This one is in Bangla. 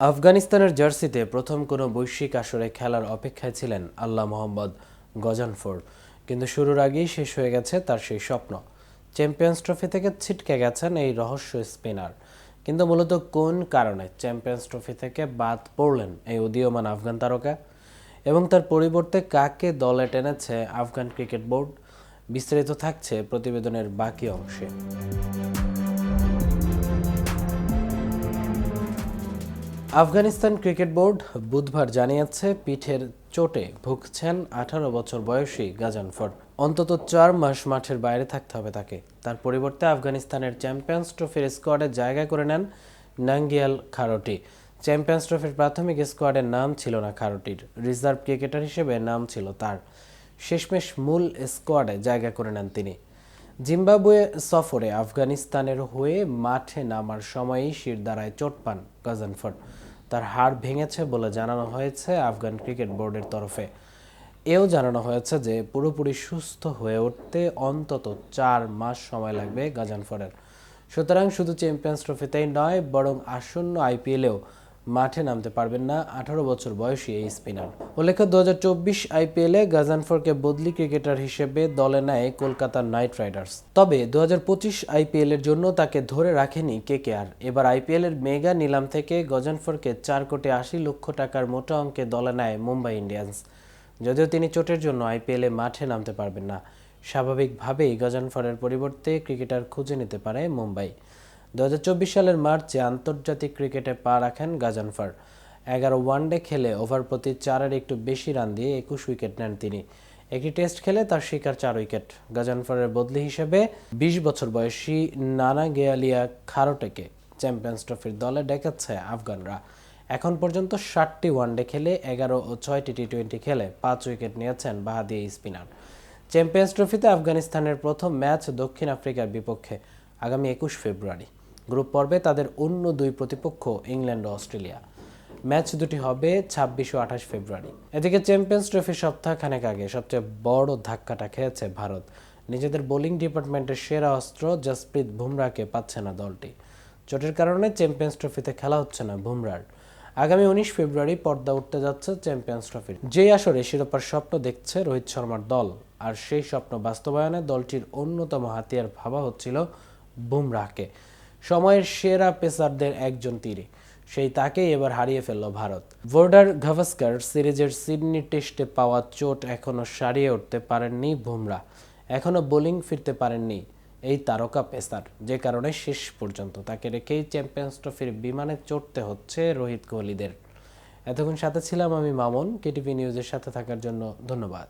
আফগানিস্তানের জার্সিতে প্রথম কোনো বৈশ্বিক আসরে খেলার অপেক্ষায় ছিলেন আল্লাহ মোহাম্মদ গজানফোর কিন্তু শুরুর আগেই শেষ হয়ে গেছে তার সেই স্বপ্ন। চ্যাম্পিয়ন্স ট্রফি থেকে ছিটকে গেছেন এই রহস্য স্পিনার। কিন্তু মূলত কোন কারণে চ্যাম্পিয়ন্স ট্রফি থেকে বাদ পড়লেন এই উদীয়মান আফগান তারকা? এবং তার পরিবর্তে কাকে দলে টেনেছে আফগান ক্রিকেট বোর্ড? বিস্তারিত থাকছে প্রতিবেদনের বাকি অংশে। আফগানিস্তান ক্রিকেট বোর্ড বুধবার জানিয়েছে পিঠের চোটে ভুগছেন আঠারো বছর বয়সী গাজানফর। অন্তত চার মাস মাঠের বাইরে থাকতে হবে তাকে। তার পরিবর্তে আফগানিস্তানের চ্যাম্পিয়ন্স ট্রফির স্কোয়াডে জায়গা করে নেন নাঙ্গিয়াল খারোটি। চ্যাম্পিয়ন্স ট্রফির প্রাথমিক স্কোয়াডের নাম ছিল না খারোটির। রিজার্ভ ক্রিকেটার হিসেবে নাম ছিল তার। শেষমেশ মূল স্কোয়াডে জায়গা করে নেন তিনি। জিম্বাবুয়ে সফরে আফগানিস্তানের হয়ে মাঠে নামার সময়ই শিরদাঁড়ায় চোট পান গাজানফর তার হাড় ভেঙেছে বলে জানানো হয়েছে আফগান ক্রিকেট বোর্ডের তরফে। এও জানানো হয়েছে যে, পুরোপুরি সুস্থ হয়ে উঠতে অন্তত চার মাস সময় লাগবে গাজানফরের সুতরাং শুধু চ্যাম্পিয়ন্স ট্রফিতেই নয়, বরং আসন্ন আইপিএলেও মাঠে নামতে পারবেন না। আঠারো বছর বয়সী এই স্পিনার। উল্লেখ্য দু হাজার চব্বিশ আইপিএলে গাজানফরকে বদলি ক্রিকেটার হিসেবে দলে নেয় কলকাতা নাইট রাইডার্স। তবে দু হাজার পঁচিশ আইপিএল এর জন্য তাকে ধরে রাখেনি কেকেআর। এবার আইপিএল এর মেগা নিলাম থেকে গজানফরকে চার কোটি আশি লক্ষ টাকার মোটা অঙ্কে দলে নেয় মুম্বাই ইন্ডিয়ান্স। যদিও তিনি চোটের জন্য আইপিএলে মাঠে নামতে পারবেন না। স্বাভাবিকভাবেই গজানফরের পরিবর্তে ক্রিকেটার খুঁজে নিতে পারে মুম্বাই। দু হাজার চব্বিশ সালের মার্চে আন্তর্জাতিক ক্রিকেটে পা রাখেন গাজানফার। এগারো ওয়ানডে খেলে ওভার প্রতি চারের একটু বেশি রান দিয়ে একুশ উইকেট নেন তিনি। একটি টেস্ট খেলে তার শিকার চার উইকেট। গাজানফারের বদলি হিসেবে বিশ বছর বয়সী নানা গেয়ালিয়া খারোটেকে চ্যাম্পিয়ন্স ট্রফির দলে ডেকেছে আফগানরা। এখন পর্যন্ত ষাটটি ওয়ানডে খেলে এগারো ও ছয়টি টি টোয়েন্টি খেলে পাঁচ উইকেট নিয়েছেন বাহাদি স্পিনার। চ্যাম্পিয়ন্স ট্রফিতে আফগানিস্তানের প্রথম ম্যাচ দক্ষিণ আফ্রিকার বিপক্ষে আগামী একুশ ফেব্রুয়ারি। গ্রুপ পর্বে তাদের অন্য দুই প্রতিপক্ষ, ইংল্যান্ড ও অস্ট্রেলিয়া। ম্যাচ দুটি হবে ছাব্বিশ ও আঠাশ ফেব্রুয়ারি। এদিকে চ্যাম্পিয়ন্স ট্রফি সপ্তাহখানেক আগে সবচেয়ে বড় ধাক্কাটা খেয়েছে ভারত। নিজেদের বোলিং ডিপার্টমেন্টের সেরা অস্ত্র জসপ্রীত বুমরাকে পাচ্ছে না দলটি। চোটের কারণে চ্যাম্পিয়ন্স ট্রফিতে খেলা হচ্ছে না বুমরার আগামী উনিশ ফেব্রুয়ারি পর্দা উঠতে যাচ্ছে চ্যাম্পিয়ন্স ট্রফির। যেই আসরে শিরোপার স্বপ্ন দেখছে রোহিত শর্মার দল, আর সেই স্বপ্ন বাস্তবায়নে দলটির অন্যতম হাতিয়ার ভাবা হচ্ছিল বুমরাহকে। সময়ের সেরা পেসারদের একজন তীরে। সেই তাকেই এবার হারিয়ে ফেলল ভারত। বোর্ডার গাভাস্কার সিরিজের সিডনি টেস্টে পাওয়া চোট এখনও সারিয়ে উঠতে পারেননি বুমরা। এখনও বোলিং ফিরতে পারেননি এই তারকা পেসার, যে কারণে শেষ পর্যন্ত তাকে রেখেই চ্যাম্পিয়ন্স ট্রফির বিমানে চড়তে হচ্ছে রোহিত কোহলিদের। এতক্ষণ সাথে ছিলাম আমি মামুন, কেটিভি নিউজের সাথে থাকার জন্য ধন্যবাদ।